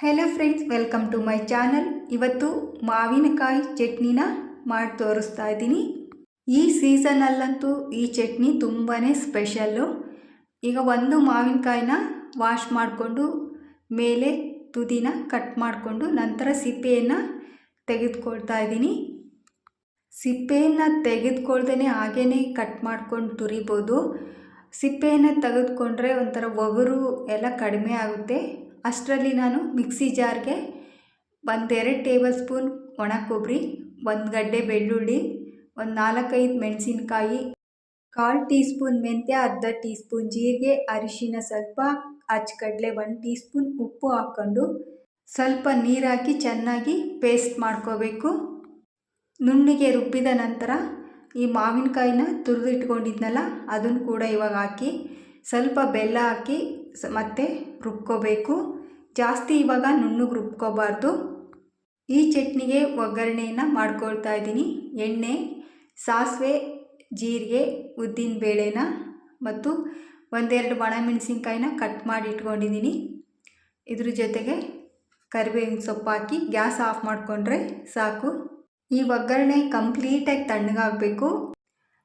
Hello friends welcome to my channel ಇವತ್ತು ಮಾವಿನಕಾಯಿ ಚಟ್ನಿನ ಮಾಡಿ ತೋರಿಸ್ತಾ ಇದ್ದೀನಿ. ಈ ಸೀಸನಲ್ಲಂತೂ ಈ ಚಟ್ನಿ ತುಂಬಾ ಸ್ಪೆಷಲ್ಲು ಈಗ ಒಂದು ಮಾವಿನಕಾಯಿನ ವಾಶ್ ಮಾಡಿಕೊಂಡು, ಮೇಲೆ ತುದಿನ ಕಟ್ ಮಾಡಿಕೊಂಡು, ನಂತರ ಸಿಪ್ಪೆಯನ್ನು ತೆಗೆದುಕೊಳ್ತಾ ಇದ್ದೀನಿ. ಸಿಪ್ಪೆಯನ್ನು ತೆಗೆದುಕೊಳ್ದೇ ಹಾಗೇ ಕಟ್ ಮಾಡ್ಕೊಂಡು ತುರಿಬೋದು. ಸಿಪ್ಪೆಯನ್ನು ತೆಗೆದುಕೊಂಡ್ರೆ ಒಂಥರ ಒಗರು ಎಲ್ಲ ಕಡಿಮೆ ಆಗುತ್ತೆ. ಅಷ್ಟರಲ್ಲಿ ನಾನು ಮಿಕ್ಸಿ ಜಾರ್ಗೆ ಒಂದೆರಡು ಟೇಬಲ್ ಸ್ಪೂನ್ ಒಣ ಕೊಬ್ಬರಿ ಒಂದು ಗಡ್ಡೆ ಬೆಳ್ಳುಳ್ಳಿ, ಒಂದು ನಾಲ್ಕೈದು ಮೆಣಸಿನ್ಕಾಯಿ, ಕಾಲು ಟೀ ಸ್ಪೂನ್ ಮೆಂತ್ಯ, ಅರ್ಧ ಟೀ ಸ್ಪೂನ್ ಜೀರಿಗೆ, ಅರಿಶಿನ ಸ್ವಲ್ಪ, ಅಚ್ಚಕಡಲೆ ಒಂದು ಟೀ ಸ್ಪೂನ್ ಉಪ್ಪು ಹಾಕ್ಕೊಂಡು ಸ್ವಲ್ಪ ನೀರಾಕಿ ಚೆನ್ನಾಗಿ ಪೇಸ್ಟ್ ಮಾಡ್ಕೋಬೇಕು. ನುಣ್ಣಿಗೆ ರುಬ್ಬಿದ ನಂತರ ಈ ಮಾವಿನಕಾಯಿನ ತುರಿದಿಟ್ಕೊಂಡಿದ್ನಲ್ಲ, ಅದನ್ನು ಕೂಡ ಇವಾಗ ಹಾಕಿ ಸ್ವಲ್ಪ ಬೆಲ್ಲ ಹಾಕಿ ಮತ್ತೆ ರುಬ್ಕೋಬೇಕು. ಜಾಸ್ತಿ ಇವಾಗ ನುಣ್ಣಗೆ ರುಬ್ಕೋಬಾರ್ದು. ಈ ಚಟ್ನಿಗೆ ಒಗ್ಗರಣೆಯನ್ನು ಮಾಡ್ಕೊಳ್ತಾ ಇದ್ದೀನಿ. ಎಣ್ಣೆ, ಸಾಸಿವೆ, ಜೀರಿಗೆ, ಉದ್ದಿನ ಬೇಳೆನ ಮತ್ತು ಒಂದೆರಡು ಒಣಮೆಣಸಿನ್ಕಾಯಿನ ಕಟ್ ಮಾಡಿ ಇಟ್ಕೊಂಡಿದ್ದೀನಿ. ಇದ್ರ ಜೊತೆಗೆ ಕರಿಬೇವಿನ ಸೊಪ್ಪು ಹಾಕಿ ಗ್ಯಾಸ್ ಆಫ್ ಮಾಡಿಕೊಂಡ್ರೆ ಸಾಕು. ಈ ಒಗ್ಗರಣೆ ಕಂಪ್ಲೀಟಾಗಿ ತಣ್ಣಗಾಗಬೇಕು.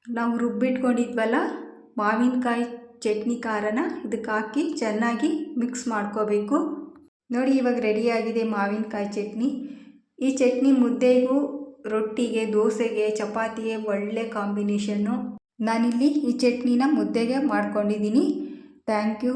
ನಾವು ರುಬ್ಬಿಟ್ಕೊಂಡಿದ್ವಲ್ಲ, ಮಾವಿನಕಾಯಿ ಚಟ್ನಿ ಖಾರನ ಇದಕ್ಕೆ ಹಾಕಿ ಚೆನ್ನಾಗಿ ಮಿಕ್ಸ್ ಮಾಡ್ಕೋಬೇಕು. ನೋಡಿ ಇವಾಗ ರೆಡಿಯಾಗಿದೆ ಮಾವಿನಕಾಯಿ ಚಟ್ನಿ. ಈ ಚಟ್ನಿ ಮುದ್ದೆಗೂ, ರೊಟ್ಟಿಗೆ, ದೋಸೆಗೆ, ಚಪಾತಿಗೆ ಒಳ್ಳೆ ಕಾಂಬಿನೇಷನ್ನು ನಾನಿಲ್ಲಿ ಈ ಚಟ್ನಿನ ಮುದ್ದೆಗೆ ಮಾಡ್ಕೊಂಡಿದ್ದೀನಿ. Thank you